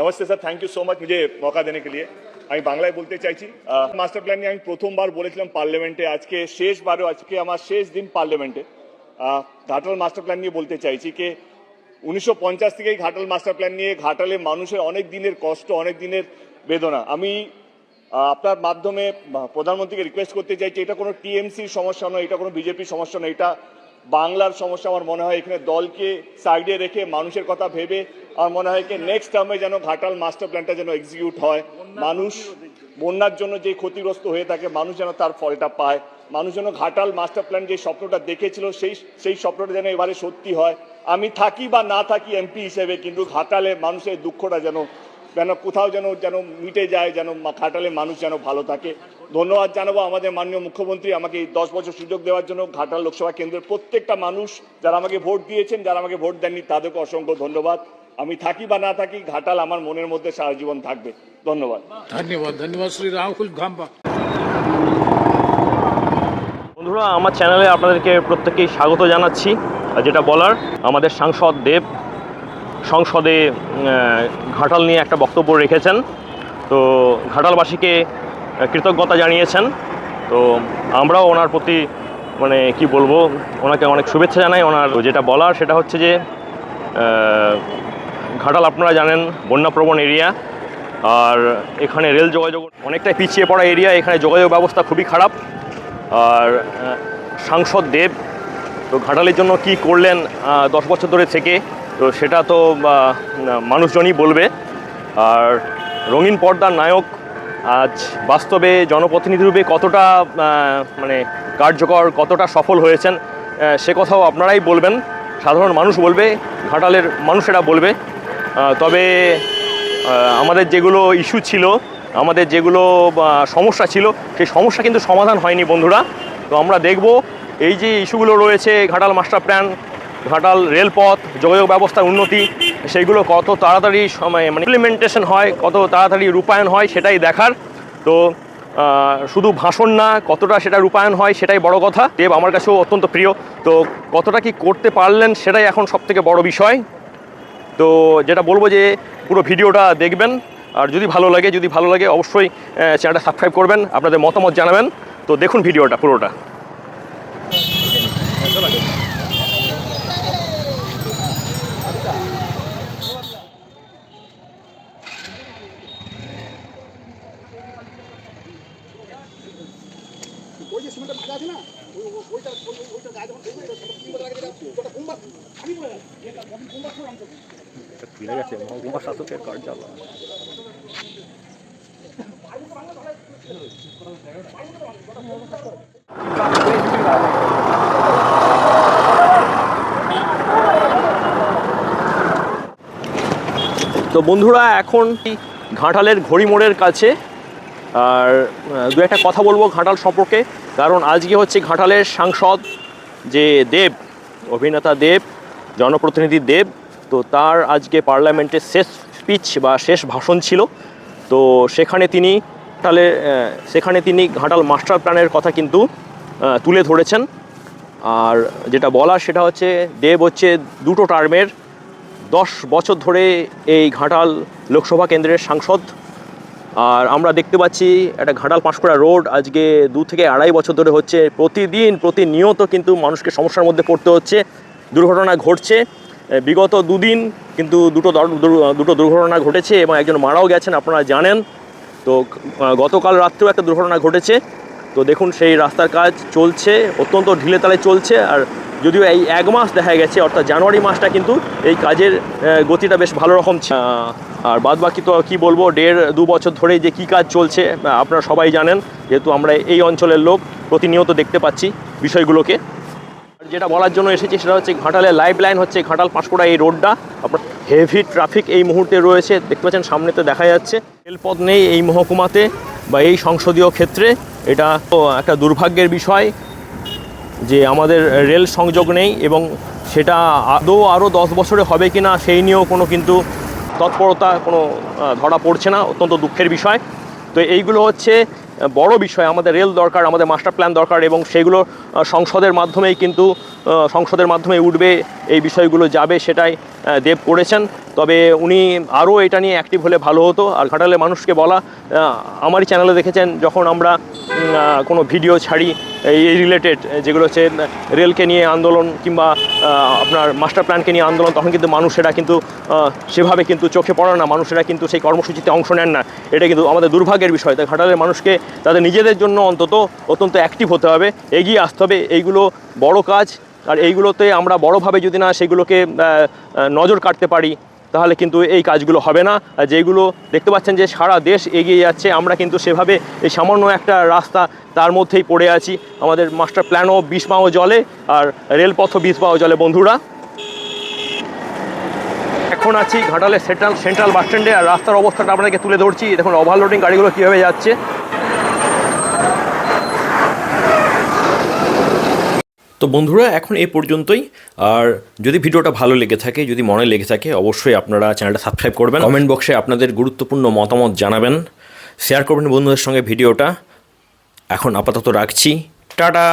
Namaste sir thank you so much মুজে মৌকা দেনে কে লিয়ে আমি বাংলায় বলতে চাইছি মাস্টার প্ল্যান নিয়ে আমি প্রথমবার বলেছিলাম পার্লামেন্টে আজকে শেষবারও, আজকে আমার শেষ দিন পার্লামেন্টে ঘাটাল মাস্টার প্ল্যান নিয়ে বলতে চাইছি কে, উনিশশো থেকেই ঘাটাল মাস্টার প্ল্যান নিয়ে ঘাটালে মানুষের অনেক দিনের কষ্ট, অনেক দিনের বেদনা। আমি আপনার মাধ্যমে প্রধানমন্ত্রীকে রিকোয়েস্ট করতে চাইছি, এটা কোনো টিএমসির সমস্যা নয়, এটা কোনো বিজেপির সমস্যা নয়, এটা বাংলার সমস্যা আমার মনে হয় এখানে দলকে সাইডে রেখে মানুষের কথা ভেবে আমার মনে হয় কি নেক্সট টার্মে যেন ঘাটাল মাস্টার প্ল্যানটা যেন এক্সিকিউট হয়। মানুষ বন্যার জন্য যে ক্ষতিগ্রস্ত হয়ে থাকে, মানুষ যেন তার ফলটা পায়। মানুষ যেন ঘাটাল মাস্টার প্ল্যান যে স্বপ্নটা দেখেছিল, সেই সেই স্বপ্নটা যেন এবারে সত্যি হয়। আমি থাকি বা না থাকি এমপি হিসেবে, কিন্তু ঘাটালে মানুষের দুঃখটা যেন যেন কোথাও যেন যেন মিটে যায় যেন ঘাটালে মানুষ যেন ভালো থাকে। ধন্যবাদ জানাব আমাদের মাননীয় মুখ্যমন্ত্রী আমাকে এই দশ বছর সুযোগ দেওয়ার জন্য ঘাটাল লোকসভা কেন্দ্রের প্রত্যেকটা মানুষ যারা আমাকে ভোট দিয়েছেন যারা আমাকে ভোট দেননি তাদেরকে অসংখ্য ধন্যবাদ। আমি থাকি বা না থাকি ঘাটাল আমার মনের মধ্যে সারা জীবন থাকবে। ধন্যবাদ। ধন্যবাদ ধন্যবাদ শ্রী রাহুল ঘাম্বা বন্ধুরা আমার চ্যানেলে আপনাদেরকে প্রত্যেকেই স্বাগত জানাচ্ছি। যেটা বলার আমাদের সাংসদ দেব সংসদে ঘাটাল নিয়ে একটা বক্তব্য রেখেছেন। তো ঘাটালবাসীকে কৃতজ্ঞতা জানিয়েছেন। তো আমরাও ওনার প্রতি মানে কি বলব, ওনাকে অনেক শুভেচ্ছা জানাই। ওনার যেটা বলার সেটা হচ্ছে যে ঘাটাল আপনারা জানেন, বন্যাপ্রবণ এরিয়া। আর এখানে রেল যোগাযোগ অনেকটাই পিছিয়ে পড়া এরিয়া। এখানে যোগাযোগ ব্যবস্থা খুবই খারাপ। আর সাংসদ দেব, তো ঘাটালের জন্য কি করলেন দশ বছর ধরে থেকে তো সেটা তো মানুষজনই বলবে। আর রঙিন পর্দার নায়ক আজ বাস্তবে জনপ্রতিনিধি রূপে কতটা মানে কার্যকর, কতটা সফল হয়েছেন সে কথাও আপনারাই বলবেন। সাধারণ মানুষ বলবে, ঘাটালের মানুষেরা বলবে। তবে আমাদের যেগুলো ইস্যু ছিল, আমাদের যেগুলো সমস্যা ছিল, সেই সমস্যা কিন্তু সমাধান হয়নি বন্ধুরা। তো আমরা দেখব, এই যে ইস্যুগুলো রয়েছে ঘাটাল মাস্টার প্ল্যান ঘাটাল রেলপথ, যোগাযোগ ব্যবস্থার উন্নতি, সেইগুলো কত তাড়াতাড়ি সময় মানে ইমপ্লিমেন্টেশন হয়, কত তাড়াতাড়ি রূপায়ণ হয় সেটাই দেখার। তো শুধু ভাষণ না, কতটা সেটা রূপায়ণ হয় সেটাই বড় কথা। দেব আমার কাছেও অত্যন্ত প্রিয়। তো, কতটা কি করতে পারলেন সেটাই এখন সবথেকে বড় বিষয়। তো, যেটা বলব যে, পুরো ভিডিওটা দেখবেন। আর যদি ভালো লাগে, যদি ভালো লাগে, অবশ্যই চ্যানেলটা সাবস্ক্রাইব করবেন, আপনাদের মতামত জানাবেন। তো দেখুন ভিডিওটা, পুরোটা। যে সিমেন্টের ভাগা আছে না ওই ওই- ওইটা ওই- ওই- ওইটা গায়ে যখন দেখবে তিন বছর আগে যেটা ওটা আমি বলে রাখি, এটা কখন কোনবার করে আমি তোকে শাসকের কার্যালয় তো বন্ধুরা এখন ঘাটালের ঘড়ি মোড়ের কাছে আর দু একটা কথা বলব ঘাটাল সম্পর্কে। কারণ আজকে হচ্ছে ঘাটালের সাংসদ যে দেব, অভিনেতা দেব, জনপ্রতিনিধি দেব, তো তার আজকে পার্লামেন্টের শেষ স্পিচ বা শেষ ভাষণ ছিল। তো সেখানে তিনি ঘাটালে সেখানে তিনি ঘাটাল মাস্টার প্ল্যানের কথা কিন্তু তুলে ধরেছেন। আর যেটা বলার সেটা হচ্ছে, দেব হচ্ছে দুটো টার্মের দশ বছর ধরে এই ঘাটাল লোকসভা কেন্দ্রের সাংসদ। আর আমরা দেখতে পাচ্ছি একটা ঘাটাল পাঁশকুড়া রোড, আজকে দু থেকে আড়াই বছর ধরে হচ্ছে। প্রতিদিন প্রতিনিয়ত কিন্তু মানুষকে সমস্যার মধ্যে পড়তে হচ্ছে, দুর্ঘটনা ঘটছে। বিগত দুদিন কিন্তু দুটো দুটো দুর্ঘটনা ঘটেছে এবং একজন মারাও গেছেন, আপনারা জানেন। তো গতকাল রাত্রেও একটা দুর্ঘটনা ঘটেছে। তো দেখুন, সেই রাস্তার কাজ চলছে, অত্যন্ত ঢিলে তালে চলছে। আর যদিও এই এক মাস দেখা গেছে, অর্থাৎ জানুয়ারি মাসটা কিন্তু এই কাজের গতিটা বেশ ভালো রকম আর বাদ বাকি তো কী বলব, দেড় দু বছর ধরে যে কী কাজ চলছে আপনারা সবাই জানেন, যেহেতু আমরা এই অঞ্চলের লোক, প্রতিনিয়ত দেখতে পাচ্ছি বিষয়গুলোকে। যেটা বলার জন্য এসেছি সেটা হচ্ছে ঘাটালের লাইফ লাইন হচ্ছে ঘাটাল পাঁশকুড়া এই রোডটা। আপনার হেভি ট্রাফিক এই মুহূর্তে রয়েছে, দেখতে পাচ্ছেন সামনে তো দেখা যাচ্ছে। রেলপথ নেই এই মহকুমাতে বা এই সংসদীয় ক্ষেত্রে, এটা একটা দুর্ভাগ্যের বিষয়। যে আমাদের রেল সংযোগ নেই এবং সেটা আদৌ আরও দশ বছরে হবে কি না সেই নিয়েও কোনো কিন্তু তৎপরতা, কোনো ধরা পড়ছে না, অত্যন্ত দুঃখের বিষয়। তো এইগুলো হচ্ছে বড় বিষয়। আমাদের রেল দরকার, আমাদের মাস্টার প্ল্যান দরকার এবং সেগুলো সংসদের মাধ্যমেই কিন্তু সংসদের মাধ্যমে উঠবে, এই বিষয়গুলো যাবে সেটাই। দেব করেছেন। তবে উনি আরও এটা নিয়ে অ্যাক্টিভ হলে ভালো হতো। আর ঘাটালে মানুষকে বলা আমারই চ্যানেলে দেখেছেন, যখন আমরা কোনো ভিডিও ছাড়ি, এই রিলেটেড যেগুলো হচ্ছে রেলকে নিয়ে আন্দোলন কিংবা আপনার মাস্টার প্ল্যানকে নিয়ে আন্দোলন, তখন কিন্তু মানুষেরা কিন্তু সেভাবে কিন্তু চোখে পড়ে না। মানুষেরা কিন্তু সেই কর্মসূচিতে অংশ নেন না। এটা কিন্তু আমাদের দুর্ভাগ্যের বিষয়। তাই ঘাটালের মানুষকে তাদের নিজেদের জন্য অন্তত অত্যন্ত অ্যাক্টিভ হতে হবে, এগিয়ে আসতে হবে। এইগুলো বড় কাজ। আর এইগুলোতে আমরা বড়োভাবে যদি না সেগুলোকে নজর কাটতে পারি, তাহলে কিন্তু এই কাজগুলো হবে না। যেগুলো দেখতে পাচ্ছেন যে সারা দেশ এগিয়ে যাচ্ছে, আমরা কিন্তু সেভাবে এই সামান্য একটা রাস্তা তার মধ্যেই পড়ে আছি। আমাদের মাস্টার প্ল্যানও বিষ পাও জলে, আর রেলপথও বিষ পাও জলে। বন্ধুরা, এখন আছি ঘাটালের সেন্ট্রাল সেন্ট্রাল বাস স্ট্যান্ডে আর রাস্তার অবস্থাটা আপনাদেরকে তুলে ধরছি। দেখুন ওভারলোডিং গাড়িগুলো কীভাবে যাচ্ছে। তো বন্ধুরা, এখন এ পর্যন্তই। আর যদি ভিডিওটা ভালো লেগে থাকে, যদি মনে লেগে থাকে, অবশ্যই আপনারা চ্যানেলটা সাবস্ক্রাইব করবেন। কমেন্ট বক্সে আপনাদের গুরুত্বপূর্ণ মতামত জানাবেন। শেয়ার করবেন বন্ধুদের সঙ্গে ভিডিওটা। এখন আপাতত রাখছি। টাটা!